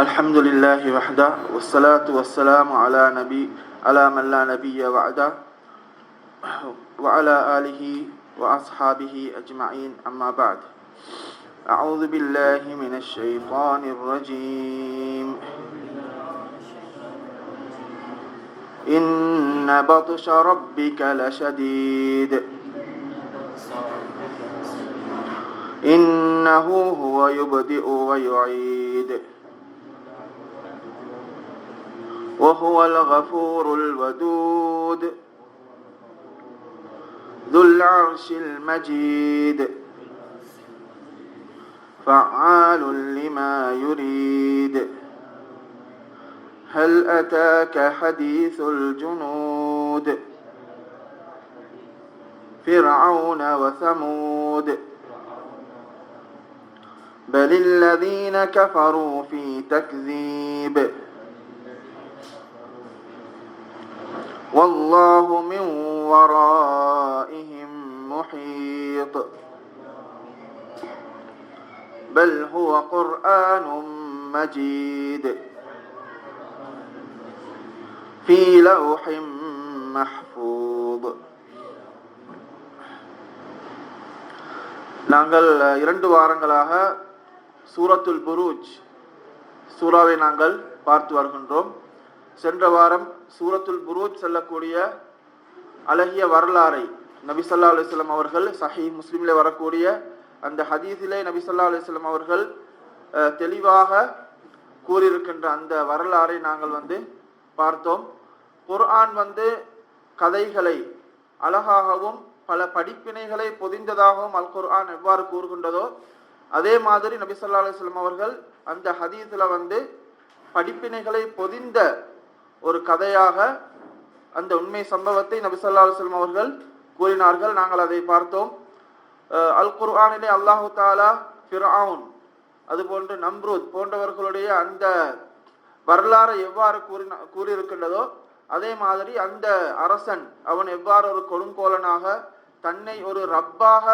الحمد لله وحده والصلاة والسلام على نبي على من لا نبي بعده وعلى آله وأصحابه أجمعين أما بعد. أعوذ بالله من الشيطان الرجيم. إن بطش ربك لشديد. إنه هو يبدئ ويعيد. وهو الغفور الودود. ذو العرش المجيد. فعال لما يريد. هل أتاك حديث الجنود؟ فرعون وثمود. بل الذين كفروا في تكذيب. والله من ورائهم محيط بل هو قرآن مجيد في لوح محفوظ நாங்கள் இரண்டு வாரங்களாக சூரத்துல் புரூஜ் சூறாவை நாங்கள் பார்த்து வருகின்றோம் சென்ற வாரம் சூரத்துல் புரூஜ் செல்லக்கூடிய அழகிய வரலாறை நபி சொல்லா அலுவலம் அவர்கள் சஹி முஸ்லீமில் வரக்கூடிய அந்த ஹதீஸிலே நபி சொல்லா அலுவலம் அவர்கள் தெளிவாக கூறியிருக்கின்ற அந்த வரலாறை நாங்கள் வந்து பார்த்தோம். குர்ஆன் வந்து கதைகளை அழகாகவும் பல படிப்பினைகளை பொதிந்ததாகவும் அல் குர்ஆன் எவ்வாறு கூறுகின்றதோ அதே மாதிரி நபி சொல்லா அலுவலம் அவர்கள் அந்த ஹதீஸில் வந்து படிப்பினைகளை பொதிந்த ஒரு கதையாக அந்த உண்மை சம்பவத்தை நபிசல்லா அலுவலம் அவர்கள் கூறினார்கள். நாங்கள் அதை பார்த்தோம். அல் குர்ஆனிலே அல்லாஹு தாலா ஃபிர்அவுன் அதுபோன்று நம்ரூத் போன்றவர்களுடைய அந்த வரலாறை எவ்வாறு கூறின கூறியிருக்கின்றதோ அதே மாதிரி அந்த அரசன் அவன் எவ்வாறு ஒரு கொடுங்கோலனாக தன்னை ஒரு ரப்பாக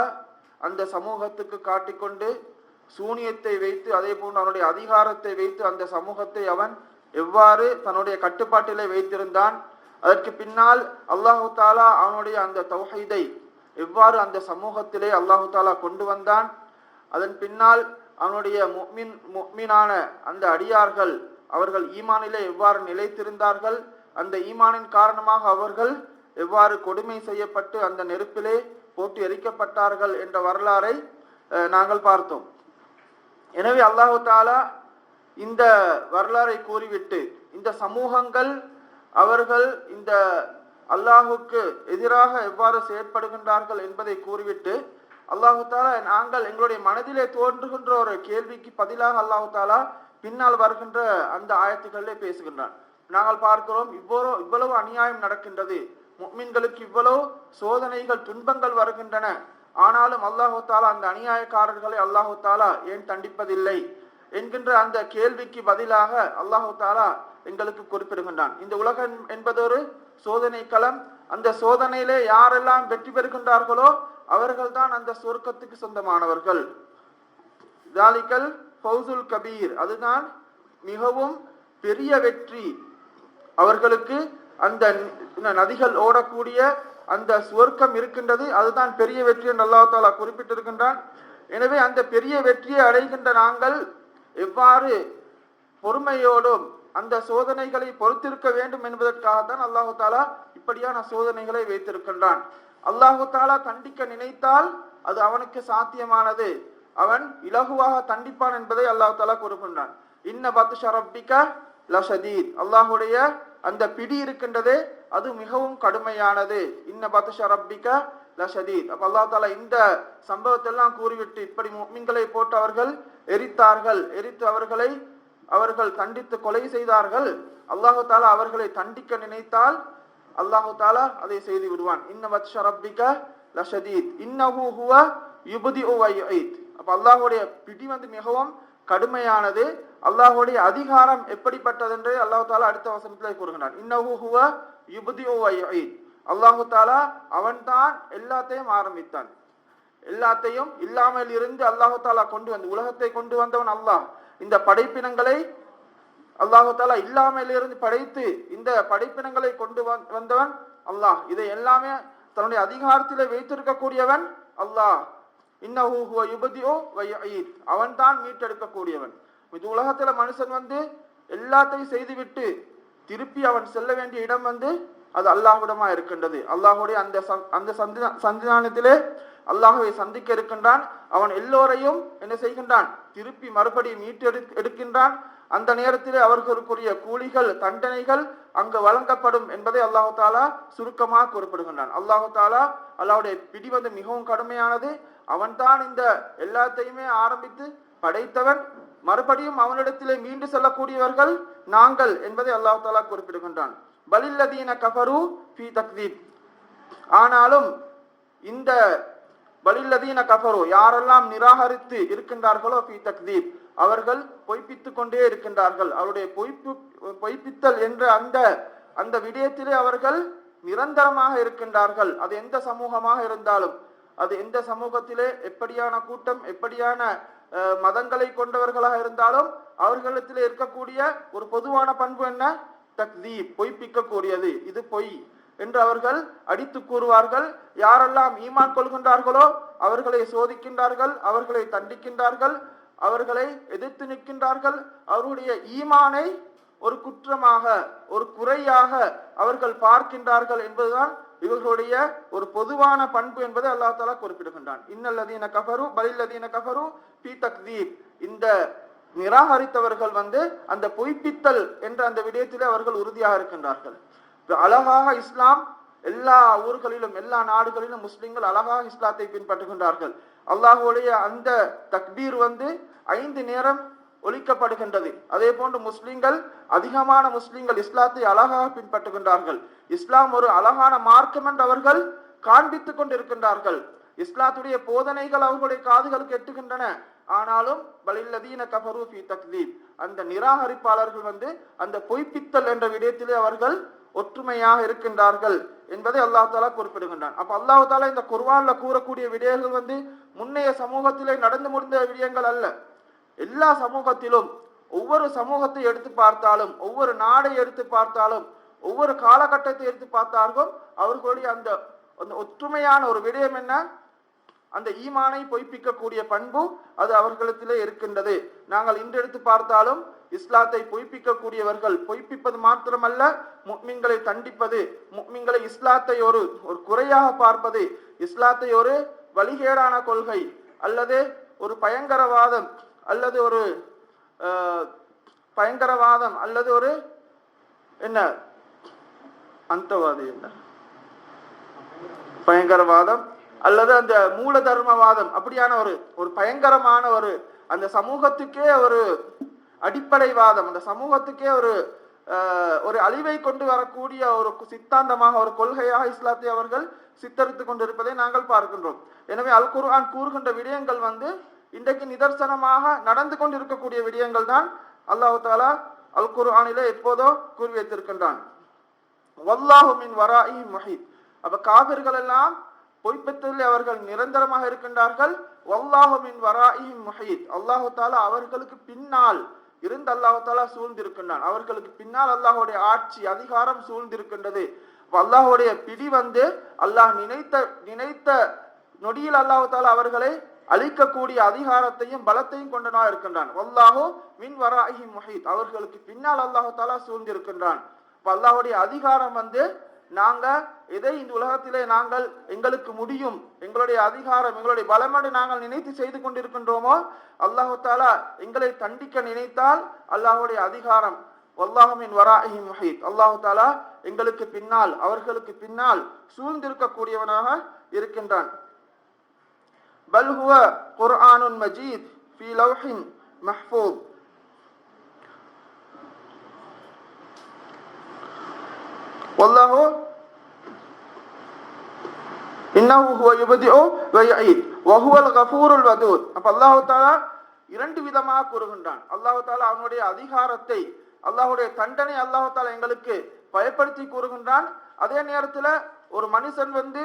அந்த சமூகத்துக்கு காட்டிக்கொண்டு சூனியத்தை வைத்து அதே போன்று அவனுடைய அதிகாரத்தை வைத்து அந்த சமூகத்தை அவன் எவ்வாறு தன்னுடைய கட்டுப்பாட்டிலே வைத்திருந்தான். அதற்கு பின்னால் அல்லாஹு தாலா அவனுடைய அந்த தௌஹீதை எவ்வாறு அந்த சமூகத்திலே அல்லாஹு தாலா கொண்டு வந்தான். அதன் பின்னால் அவனுடைய முக்மின் முக்மினான அந்த அடியார்கள் அவர்கள் ஈமானிலே எவ்வாறு நிலைத்திருந்தார்கள் அந்த ஈமானின் காரணமாக அவர்கள் எவ்வாறு கொடுமை செய்யப்பட்டு அந்த நெருப்பிலே போட்டு எரிக்கப்பட்டார்கள் என்ற வரலாறை நாங்கள் பார்த்தோம். எனவே அல்லாஹு தாலா இந்த வரலாறை கூறிவிட்டு இந்த சமூகங்கள் அவர்கள் இந்த அல்லாஹுக்கு எதிராக எவ்வாறு செயற்படுகின்றார்கள் என்பதை கூறிவிட்டு அல்லாஹு தாலா நாங்கள் எங்களுடைய மனதிலே தோன்றுகின்ற ஒரு கேள்விக்கு பதிலாக அல்லாஹு தாலா பின்னால் வருகின்ற அந்த ஆயத்துக்களிலே பேசுகின்றான். நாங்கள் பார்க்கிறோம் இவ்வளோ இவ்வளவு அநியாயம் நடக்கின்றது. முக்மின்களுக்கு இவ்வளவு சோதனைகள் துன்பங்கள் வருகின்றன. ஆனாலும் அல்லாஹு தாலா அந்த அநியாயக்காரர்களை அல்லாஹு தாலா ஏன் தண்டிப்பதில்லை? என்கின்ற அந்த கேள்விக்கு பதிலாக அல்லாஹு தாலா எங்களுக்கு குறிப்பிடுகின்றான். இந்த உலகம் என்பது ஒரு சோதனை களம். அந்த சோதனையிலே யாரெல்லாம் வெற்றி பெறுகின்றார்களோ அவர்கள்தான் அந்த சொர்க்கத்துக்கு சொந்தமானவர்கள். தாலிக்கல் ஃபவுசுல் கபீர். அதுதான் மிகவும் பெரிய வெற்றி. அவர்களுக்கு அந்த நதிகள் ஓடக்கூடிய அந்த சுவர்க்கம் இருக்கின்றது. அதுதான் பெரிய வெற்றி என்று அல்லாஹ் குறிப்பிட்டிருக்கின்றான். எனவே அந்த பெரிய வெற்றியை அடைகின்ற நாங்கள் எவ்வாறு பொறுமையோடும் அந்த சோதனைகளை பொறுத்திருக்க வேண்டும் என்பதற்காகத்தான் அல்லாஹு தாலா இப்படியான சோதனைகளை வைத்திருக்கின்றான். அல்லாஹு தாலா தண்டிக்க நினைத்தால் அது அவனுக்கு சாத்தியமானது. அவன் இலகுவாக தண்டிப்பான் என்பதை அல்லாஹு தாலா கூறுகின்றான். இன்ன பத்து ஷரப்பிக்க லஷதீத். அல்லாஹுடைய அந்த பிடி இருக்கின்றதே அது மிகவும் கடுமையானது. இன்ன பத்து ஷரப்பிக்க லஷதீத் அப்ப அல்லா தாலா இந்த சம்பவத்தெல்லாம் கூறிவிட்டு இப்படி மீன்களை போட்டு அவர்கள் எரித்தார்கள். எரித்து அவர்களை அவர்கள் தண்டித்து கொலை செய்தார்கள். அல்லாஹு தாலா அவர்களை தண்டிக்க நினைத்தால் அல்லாஹு தாலா அதை செய்து விடுவான். இன்ன ஷரப்பிக லஷதீத் இன்னஹு ஹுவ யுபதி அப்ப அல்லாஹுடைய பிடி வந்து மிகவும் கடுமையானது. அல்லாஹுடைய அதிகாரம் எப்படிப்பட்டது என்று அல்லாஹு தாலா அடுத்த வசனத்திலே கூறுகிறான் இன்னஹு ஹுவ யுபதி அல்லாஹு தாலா அவன்தான் எல்லாத்தையும் ஆரம்பித்தான். எல்லாத்தையும் இல்லாமல் இருந்து அல்லாஹு தாலா கொண்டு வந்து உலகத்தை கொண்டு வந்தவன் அல்லாஹ். இந்த படைப்பினங்களை அல்லாஹு தாலா இருந்து படைத்து இந்த படைப்பினங்களை கொண்டு வந்- வந்தவன் அல்லாஹ். இதை எல்லாமே தன்னுடைய அதிகாரத்தில் வைத்திருக்கக்கூடியவன் அல்லாஹ். இன்னஹு ஹுவ யுபதியு வ அவன்தான் மீட்டெடுக்கக்கூடியவன். இது உலகத்துல மனுஷன் வந்து எல்லாத்தையும் செய்துவிட்டு திருப்பி அவன் செல்ல வேண்டிய இடம் வந்து அது அல்லாஹ்விடமா இருக்கின்றது. அல்லாஹுடைய அந்த சந்- அந்த சந்தினா சந்திதானத்திலே அல்லாஹுவை சந்திக்க இருக்கின்றான். அவன் எல்லோரையும் என்ன செய்கின்றான்? திருப்பி மறுபடியும் மீட்டு எடுக்கின்றான். அந்த நேரத்திலே அவர்களுக்குரிய கூலிகள் தண்டனைகள் அங்கு வழங்கப்படும் என்பதை அல்லாஹு தாலா சுருக்கமாக குறிப்பிடுகின்றான். அல்லாஹு தாலா அல்லாவுடைய பிடி வந்து மிகவும் கடுமையானது. அவன்தான் இந்த எல்லாத்தையுமே ஆரம்பித்து படைத்தவன். மறுபடியும் அவனிடத்திலே மீண்டு செல்லக்கூடியவர்கள் நாங்கள் என்பதை அல்லாஹு தாலா குறிப்பிடுகின்றான். பலில்லதீன கஃபரு ஃபி தக்தீப். ஆனாலும் இந்த பலில்லதீன கஃபரு யாரெல்லாம் நிராகரித்து இருக்கின்றார்களோ ஃபி தக்தீப் அவர்கள் பொய்ப்பித்து கொண்டே இருக்கின்றார்கள். அவருடைய பொய்ப்பு பொய்ப்பித்தல் என்ற அந்த அந்த விடயத்திலே அவர்கள் நிரந்தரமாக இருக்கின்றார்கள். அது எந்த சமூகமாக இருந்தாலும் அது எந்த சமூகத்திலே எப்படியான கூட்டம் எப்படியான மதங்களை கொண்டவர்களாக இருந்தாலும் அவர்களிடத்தில் இருக்கக்கூடிய ஒரு பொதுவான பண்பு என்ன? தக்தீப் பொய்ப்பிக்கக்கூடியது இது பொய் என்று அவர்கள் அடித்து கூறுவார்கள். யாரெல்லாம் ஈமான் கொள்கின்றார்களோ அவர்களை சோதிக்கின்றார்கள் அவர்களை தண்டிக்கின்றார்கள் அவர்களை எதிர்த்து நிற்கின்றார்கள். அவருடைய ஈமானை ஒரு குற்றமாக ஒரு குறையாக அவர்கள் பார்க்கின்றார்கள் என்பதுதான் இவர்களுடைய ஒரு பொதுவான பண்பு என்பதை அல்லா தாலா குறிப்பிடுகின்றான். இன்னல்லதீன கஃபரு பலில்லதீன கஃபரு பி தக்தீப் இந்த நிராகரித்தவர்கள் வந்து அந்த பொய்ப்பித்தல் என்ற அந்த விடயத்திலே அவர்கள் உறுதியாக இருக்கின்றார்கள். அழகாக இஸ்லாம் எல்லா ஊர்களிலும் எல்லா நாடுகளிலும் முஸ்லிம்கள் அழகாக இஸ்லாத்தை பின்பற்றுகின்றார்கள். அல்லாஹுடைய அந்த தக்பீர் வந்து ஐந்து நேரம் ஒழிக்கப்படுகின்றது. அதே போன்று முஸ்லிம்கள் அதிகமான முஸ்லிம்கள் இஸ்லாத்தை அழகாக பின்பற்றுகின்றார்கள். இஸ்லாம் ஒரு அழகான மார்க்கம் என்று அவர்கள் காண்பித்துக் கொண்டிருக்கின்றார்கள். இஸ்லாத்துடைய போதனைகள் அவர்களுடைய காதுகளுக்கு எட்டுகின்றன ஆனாலும் பலில்லதீன கபரு ஃபி தக்தீப். அந்த நிராகரிப்பாளர்கள் வந்து அந்த பொய்ப்பித்தல் என்ற விடயத்திலே அவர்கள் ஒற்றுமையாக இருக்கின்றார்கள் என்பதை அல்லாஹ் தாலா குறிப்பிடுகின்றான். அப்ப அல்லாஹ் தாலா இந்த குர்வான்ல கூறக்கூடிய விடயங்கள் வந்து முன்னைய சமூகத்திலே நடந்து முடிந்த விடயங்கள் அல்ல. எல்லா சமூகத்திலும் ஒவ்வொரு சமூகத்தை எடுத்து பார்த்தாலும் ஒவ்வொரு நாடை எடுத்து பார்த்தாலும் ஒவ்வொரு காலகட்டத்தை எடுத்து பார்த்தாலும் அவர்களுடைய அந்த அந்த ஒற்றுமையான ஒரு விடயம் என்ன? அந்த ஈமானை பொய்ப்பிக்கக்கூடிய பண்பு அது அவர்களிடத்திலே இருக்கின்றது. நாங்கள் இன்றெடுத்து பார்த்தாலும் இஸ்லாத்தை பொய்ப்பிக்கக்கூடியவர்கள் பொய்ப்பிப்பது மாத்திரமல்ல முக்மின்களை தண்டிப்பது முக்மின்களை இஸ்லாத்தை ஒரு ஒரு குறையாக பார்ப்பது இஸ்லாத்தை ஒரு வழிகேடான கொள்கை அல்லது ஒரு பயங்கரவாதம் அல்லது ஒரு பயங்கரவாதம் அல்லது ஒரு என்ன? அந்தவாதி என்ன? பயங்கரவாதம் அல்லது அந்த மூல தர்மவாதம் அப்படியான ஒரு ஒரு பயங்கரமான ஒரு அந்த சமூகத்துக்கே ஒரு அடிப்படைவாதம் அந்த சமூகத்துக்கே ஒரு ஒரு அழிவை கொண்டு வரக்கூடிய ஒரு சித்தாந்தமாக ஒரு கொள்கையாக இஸ்லாத்தை அவர்கள் சித்தரித்து கொண்டிருப்பதை நாங்கள் பார்க்கின்றோம். எனவே அல் குர்ஆன் கூறுகின்ற விடயங்கள் வந்து இன்றைக்கு நிதர்சனமாக நடந்து கொண்டிருக்கக்கூடிய விடயங்கள் தான் அல்லாஹு தாலா அல் குர்ஆனிலே எப்போதோ கூறி வைத்திருக்கின்றான். வல்லாஹு மின் வராஇஹி முஹீத். அப்ப காவிர்கள் எல்லாம் பொய்ப்பத்தில் அவர்கள் நிரந்தரமாக இருக்கின்றார்கள் வல்லாஹு மின் முஹீத் அல்லாஹு தாலா அவர்களுக்கு பின்னால் இருந்து அல்லாஹு தாலா சூழ்ந்திருக்கின்றான் அவர்களுக்கு பின்னால் அல்லாஹுடைய ஆட்சி அதிகாரம் சூழ்ந்திருக்கின்றது அல்லாஹுடைய பிடி வந்து அல்லாஹ் நினைத்த நினைத்த நொடியில் அல்லாஹு தாலா அவர்களை அழிக்கக்கூடிய அதிகாரத்தையும் பலத்தையும் கொண்டனா இருக்கின்றான் வல்லாஹு மின் வராஹி முஹீத் அவர்களுக்கு பின்னால் அல்லாஹு தாலா சூழ்ந்திருக்கின்றான் அல்லாஹுடைய அதிகாரம் வந்து நாங்கள் எதை இந்த உலகத்திலே நாங்கள் எங்களுக்கு முடியும் எங்களுடைய அதிகாரம் எங்களுடைய பலமடு நாங்கள் நினைத்து செய்து கொண்டிருக்கின்றோமோ? அல்லாஹு தாலா எங்களை தண்டிக்க நினைத்தால் அல்லாஹுடைய அதிகாரம் அல்லாஹுமின் வராஹி முஹீத் அல்லாஹு தாலா எங்களுக்கு பின்னால் அவர்களுக்கு பின்னால் சூழ்ந்திருக்கக்கூடியவனாக இருக்கின்றான். பல்ஹுவ குர்ஆனுன் மஜீத் ஃபி லவ்ஹின் மஹ்ஃபூத் வல்லாஹு இன்னஹு ஹுவ யுபதிஉ வ யுஈத் வ ஹுவல் கஃபூருல் வதூத் அப்ப அல்லாஹ் தஆலா இரண்டு விதமாக கூறுகின்றான். அல்லாஹ் தஆலா அவனுடைய அதிகாரத்தை அல்லாஹ்வுடைய தண்டனை அல்லாஹ் தஆலா எங்களுக்கு பயப்படுத்தி கூறுகின்றான். அதே நேரத்துல ஒரு மனுஷன் வந்து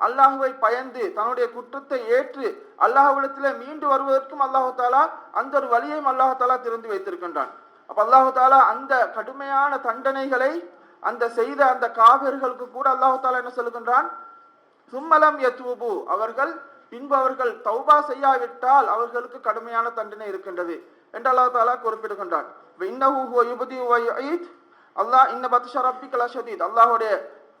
அல்லாஹுவை பயந்து தன்னுடைய குற்றத்தை ஏற்று அல்லாஹ்விடத்தில் மீண்டு வருவதற்கும் அல்லாஹ் தாலா அந்த ஒரு வழியையும் அல்லாஹ் தாலா திறந்து வைத்திருக்கின்றான். அப்ப அல்லாஹு தாலா அந்த கடுமையான தண்டனைகளை அந்த செய்த அந்த காவிர்களுக்கு கூட அல்லாஹு தாலா என்ன சொல்லுகின்றான்? சும்மலம் யத்தூபு. அவர்கள் பின்பு அவர்கள் தௌபா செய்யாவிட்டால் அவர்களுக்கு கடுமையான தண்டனை இருக்கின்றது என்று அல்லாஹ் தாலா குறிப்பிடுகின்றான். அல்லாஹ் இன்ன பத்ஷ ரப்பிக லஷதீத் அல்லாஹ்வுடைய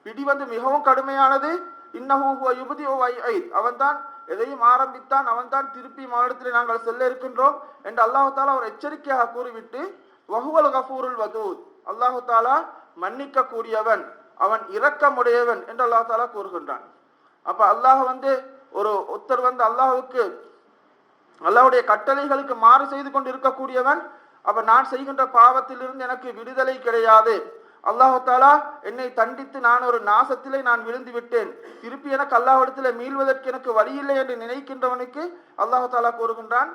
பிடி வந்து மிகவும் கடுமையானது. இன்னஹு ஹுவ யுப்தி வ ஐத் அவன்தான் எதையும் ஆரம்பித்தான் அவன்தான் திருப்பி மாவட்டத்தில் நாங்கள் செல்ல இருக்கின்றோம் என்று அல்லாஹு தாலா ஒரு எச்சரிக்கையாக கூறிவிட்டு வஹுவல் கஃபூருல் வதூத். அல்லாஹு தாலா மன்னிக்க கூடியவன் அவன் இரக்கமுடையவன் என்று அல்லாஹ் தாலா கூறுகின்றான். அப்ப அல்லாஹ் வந்து ஒரு ஒருத்தர் வந்து அல்லாஹுக்கு அல்லாஹ்வுடைய கட்டளைகளுக்கு மாறு செய்து கொண்டு இருக்கக்கூடியவன் அப்ப நான் செய்கின்ற பாவத்திலிருந்து எனக்கு விடுதலை கிடையாது. அல்லாஹாலா என்னை தண்டித்து நான் ஒரு நாசத்திலே நான் விழுந்து விட்டேன். திருப்பி எனக்கு அல்லாஹ்விடத்திலே மீள்வதற்கு எனக்கு வழியில்லை என்று நினைக்கின்றவனுக்கு அல்லாஹாலா கூறுகின்றான்.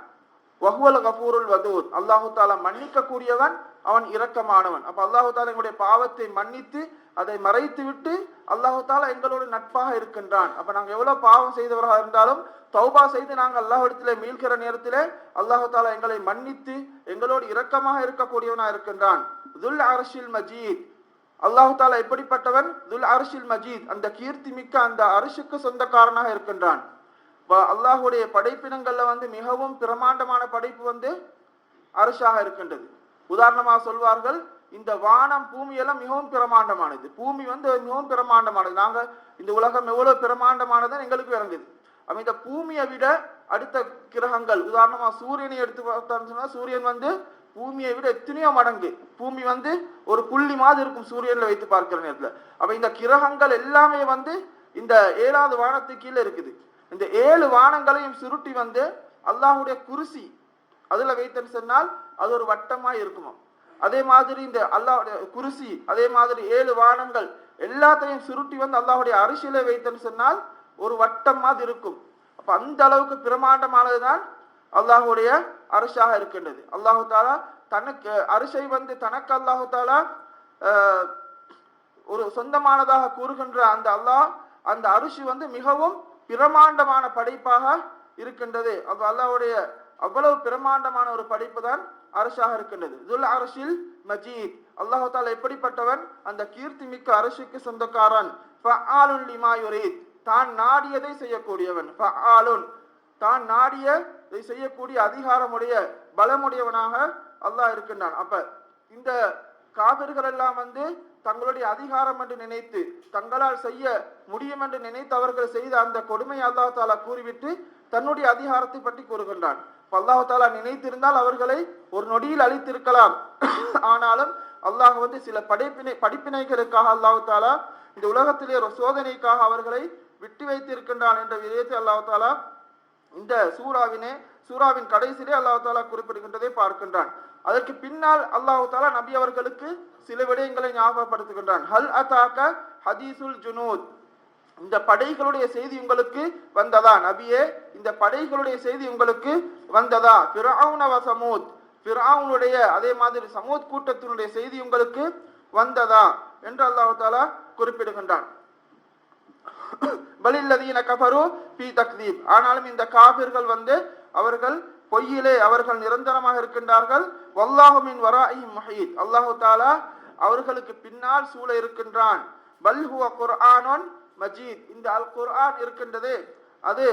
வஹுவல் கஃபூருல் வதூத் அல்லாஹு தாலா மன்னிக்க கூடியவன் அவன் இரக்கமானவன். அப்ப அல்லாஹு தாலா எங்களுடைய பாவத்தை மன்னித்து அதை மறைத்து விட்டு அல்லாஹு தாலா எங்களோட நட்பாக இருக்கின்றான். அப்ப நாங்க எவ்வளவு பாவம் செய்தவராக இருந்தாலும் தௌபா செய்து நாங்கள் அல்லாஹிடத்தில் மீள்கிற நேரத்தில் அல்லாஹு தாலா எங்களை மன்னித்து எங்களோடு இரக்கமாக இருக்கக்கூடியவனாக இருக்கின்றான். துல் அரஷில் மஜீத். அல்லாஹு தாலா எப்படிப்பட்டவன்? துல் அரசில் மஜீத். அந்த கீர்த்தி மிக்க அந்த அரிசுக்கு சொந்தக்காரனாக இருக்கின்றான். அல்லாஹுடைய அல்லாஹ்வுடைய படைப்பினங்கள்ல வந்து மிகவும் பிரமாண்டமான படைப்பு வந்து அரசாக இருக்கின்றது. உதாரணமாக சொல்வார்கள் இந்த வானம் பூமியெல்லாம் மிகவும் பிரமாண்டமானது. பூமி வந்து மிகவும் பிரமாண்டமானது. நாங்கள் இந்த உலகம் எவ்வளோ பிரமாண்டமானதுன்னு எங்களுக்கு விளங்குது. அப்போ இந்த பூமியை விட அடுத்த கிரகங்கள் உதாரணமாக சூரியனை எடுத்து பார்த்தோம்னு சொன்னால் சூரியன் வந்து பூமியை விட எத்தனையோ மடங்கு. பூமி வந்து ஒரு புள்ளி மாதிரி இருக்கும் சூரியனில் வைத்து பார்க்கிற நேரத்தில். அப்போ இந்த கிரகங்கள் எல்லாமே வந்து இந்த ஏழாவது வானத்துக்கு கீழே இருக்குது. இந்த ஏழு வானங்களையும் சுருட்டி வந்து அல்லாஹுடைய குருசி அதுல வைத்தன்னு சொன்னால் அது ஒரு வட்டமா இருக்குமா? அதே மாதிரி இந்த அல்லாஹ்வுடைய குருசி அதே மாதிரி ஏழு வானங்கள் எல்லாத்தையும் சுருட்டி வந்து அல்லாஹ்வுடைய அரிசியில வைத்தன்னு சொன்னால் ஒரு வட்டம் மாதிரி இருக்கும். அப்ப அந்த அளவுக்கு பிரமாண்டமானதுதான் அல்லாஹுடைய அரிசாக இருக்கின்றது. அல்லாஹு தாலா தனக்கு அரிசை வந்து தனக்கு அல்லாஹு தாலா ஒரு சொந்தமானதாக கூறுகின்ற அந்த அல்லாஹ் அந்த அரிசி வந்து மிகவும் பிரமாண்டமான படைப்பாக இருக்கின்றது. அப்போ அல்லாஹ்வுடைய அவ்வளவு பிரமாண்டமான ஒரு படைப்பு தான் அரசாக இருக்கின்றது. துல் அரசில் மஜீத். அல்லாஹால எப்படிப்பட்டவன்? அந்த கீர்த்தி மிக்க அரசுக்கு சொந்தக்காரன். தான் நாடியதை செய்யக்கூடியவன். தான் நாடிய செய்யக்கூடிய அதிகாரமுடைய பலமுடையவனாக அல்லாஹ் இருக்கின்றான். அப்ப இந்த காவிர்கள் எல்லாம் வந்து தங்களுடைய அதிகாரம் என்று நினைத்து தங்களால் செய்ய முடியும் என்று நினைத்து அவர்கள் செய்த அந்த கொடுமை அல்லா தாலா கூறிவிட்டு தன்னுடைய அதிகாரத்தை பற்றி கூறுகின்றான். அல்லாஹு தாலா நினைத்திருந்தால் அவர்களை ஒரு நொடியில் அழித்திருக்கலாம். ஆனாலும் அல்லாஹ் வந்து சில படைப்பினை படிப்பினைகளுக்காக அல்லாஹ் தாலா இந்த உலகத்திலே ஒரு சோதனைக்காக அவர்களை விட்டு வைத்திருக்கின்றான் என்ற விதத்தை அல்லாஹு தாலா இந்த சூறாவினே சூறாவின் கடைசியிலே அல்லாஹு தாலா குறிப்பிடுகின்றதை பார்க்கின்றான். அதற்கு பின்னால் அல்லாஹு தாலா நபி அவர்களுக்கு சில விடயங்களை ஞாபகப்படுத்துகின்றான். ஹல் ஹதீசுல் ஜுனூத். இந்த படைகளுடைய செய்தி உங்களுக்கு வந்ததா? நபியே இந்த படைகளுடைய செய்தி உங்களுக்கு வந்ததா? பிராவுனவ சமூத். பிராவுனுடைய அதே மாதிரி சமூத் கூட்டத்தினுடைய செய்தி உங்களுக்கு வந்ததா? என்று அல்லாஹு தாலா குறிப்பிடுகின்றான். பலில்லதீன கபரு பி தக்தீப். ஆனாலும் இந்த காபிர்கள் வந்து அவர்கள் பொய்யிலே அவர்கள் நிரந்தரமாக இருக்கின்றார்கள். வல்லாஹுமின் மின் முஹீத். அல்லாஹு தாலா அவர்களுக்கு பின்னால் சூழ இருக்கின்றான். பல்ஹுவ ஹுவ மஜீத். இந்த அல் குர்ஆன் இருக்கின்றது. அது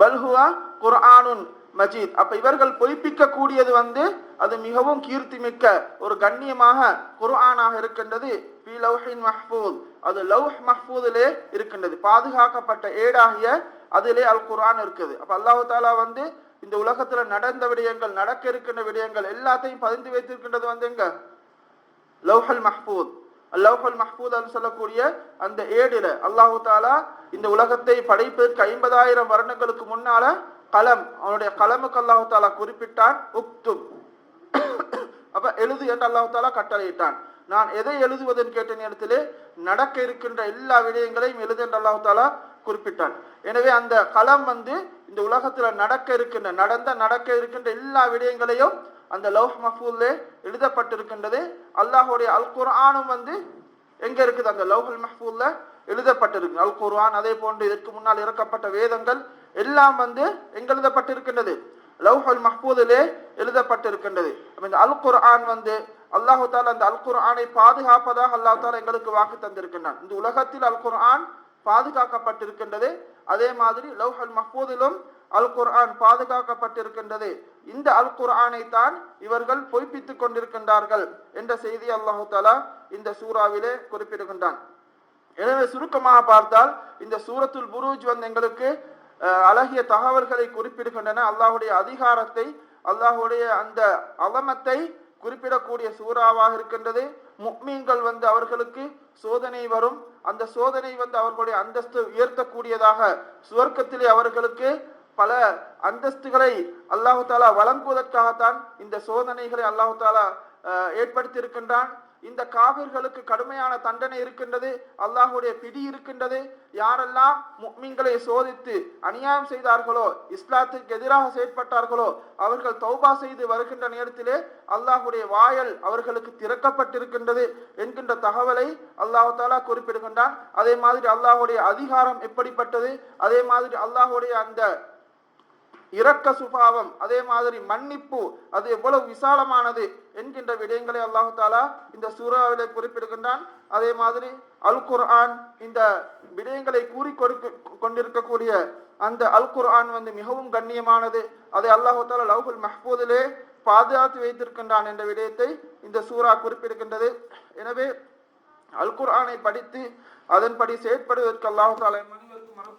பல்ஹுவா குர்ஆனுன் மஜீத். அப்ப இவர்கள் பொய்ப்பிக்க கூடியது வந்து அது மிகவும் கீர்த்தி மிக்க ஒரு கண்ணியமாக குர்ஆனாக இருக்கின்றது. பி லவ்ஹின் மஹ்பூத் அது லவ்ஹ் மஹ்பூதிலே இருக்கின்றது. பாதுகாக்கப்பட்ட ஏடாகிய அதிலே அல் குரான் இருக்குது. அப்ப அல்லாஹு தாலா வந்து இந்த உலகத்துல நடந்த விடயங்கள் நடக்க இருக்கின்ற விடயங்கள் எல்லாத்தையும் பதிந்து வைத்திருக்கின்றது வந்து எங்க? லவ்ஹல் மஹ்பூத் லவ்ஹல் மஹ்பூத் என்று சொல்லக்கூடிய அந்த ஏடில அல்லாஹு தாலா இந்த உலகத்தை படைப்பதற்கு ஐம்பதாயிரம் வருடங்களுக்கு முன்னால கலம் அவனுடைய கலமுக்கு அல்லாஹு தாலா குறிப்பிட்டான் உக்தும் அப்ப எழுது என்று அல்லாஹு தாலா கட்டளையிட்டான். நான் எதை எழுதுவதென்று கேட்ட நேரத்திலே நடக்க இருக்கின்ற எல்லா விடயங்களையும் எழுது என்று அல்லாஹு தாலா குறிப்பிட்டான் எனவே அந்த களம் வந்து இந்த உலகத்துல நடக்க இருக்கின்ற நடந்த நடக்க இருக்கின்ற எல்லா விடயங்களையும் அந்த லவ் மஹ்பூல்லே எழுதப்பட்டிருக்கின்றது. அல்லாஹுடைய அல் குர்ஆனும் வந்து எங்க இருக்குது? அந்த லௌஹுல் மஹூல்ல எழுதப்பட்டிருக்கு. அல் குர்ஆன் அதே போன்று இதற்கு முன்னால் இறக்கப்பட்ட வேதங்கள் எல்லாம் வந்து எங்க எழுதப்பட்டிருக்கின்றது? லவ்ஹுல் மஹ்பூதிலே எழுதப்பட்டிருக்கின்றது. இந்த அல் குர்ஆன் வந்து அல்லாஹு தாலா அந்த அல் குர்ஆனை பாதுகாப்பதாக அல்லாஹ் தாலா எங்களுக்கு வாக்கு தந்திருக்கின்றான். இந்த உலகத்தில் அல் குர்ஆன் பாதுகாக்கப்பட்டிருக்கின்றது. அதே மாதிரி லவ்ஹல் மஹ்பூதிலும் அல் குர்ஆன் பாதுகாக்கப்பட்டிருக்கின்றது. இந்த அல் குர்ஆனை தான் இவர்கள் பொய்ப்பித்துக் கொண்டிருக்கின்றார்கள் என்ற செய்தி அல்லாஹு தாலா இந்த சூறாவிலே குறிப்பிடுகின்றான். எனவே சுருக்கமாக பார்த்தால் இந்த சூரத்துல் புரூஜ் வந்து எங்களுக்கு அழகிய தகவல்களை குறிப்பிடுகின்றன. அல்லாஹுடைய அதிகாரத்தை அல்லாஹுடைய அந்த அலமத்தை குறிப்பிடக்கூடிய சூறாவாக இருக்கின்றது. முக்மீன்கள் வந்து அவர்களுக்கு சோதனை வரும். அந்த சோதனை வந்து அவர்களுடைய அந்தஸ்து உயர்த்தக்கூடியதாக சுவர்க்கத்திலே அவர்களுக்கு பல அந்தஸ்துகளை அல்லாஹு தாலா வழங்குவதற்காகத்தான் இந்த சோதனைகளை அல்லாஹு தாலா ஏற்படுத்தி ஏற்படுத்தியிருக்கின்றான். இந்த காவிர்களுக்கு கடுமையான தண்டனை இருக்கின்றது அல்லாஹுடைய பிடி இருக்கின்றது. யாரெல்லாம் முக்மீன்களை சோதித்து அநியாயம் செய்தார்களோ இஸ்லாத்துக்கு எதிராக செயற்பட்டார்களோ அவர்கள் தௌபா செய்து வருகின்ற நேரத்திலே அல்லாஹுடைய வாயல் அவர்களுக்கு திறக்கப்பட்டிருக்கின்றது என்கின்ற தகவலை அல்லாஹு தாலா குறிப்பிடுகின்றான். அதே மாதிரி அல்லாஹுடைய அதிகாரம் எப்படிப்பட்டது? அதே மாதிரி அல்லாஹுடைய அந்த இரக்க சுபாவம் அதே மாதிரி மன்னிப்பு அது எவ்வளவு விசாலமானது என்கின்ற விடயங்களை அல்லாஹு தாலா இந்த சூறாவிலே குறிப்பிடுகின்றான். அதே மாதிரி அல் குர்ஆன் இந்த விடயங்களை கூறி கொடுக்க கொண்டிருக்கக்கூடிய அந்த அல் குர்ஆன் வந்து மிகவும் கண்ணியமானது. அதை அல்லாஹு தாலா லவ்ஹுல் மஹ்பூதிலே பாதுகாத்து வைத்திருக்கின்றான் என்ற விடயத்தை இந்த சூரா குறிப்பிடுகின்றது. எனவே அல் குர்ஆனை படித்து அதன்படி செயற்படுவதற்கு அல்லாஹு தாலா மனிதருக்கு மனம்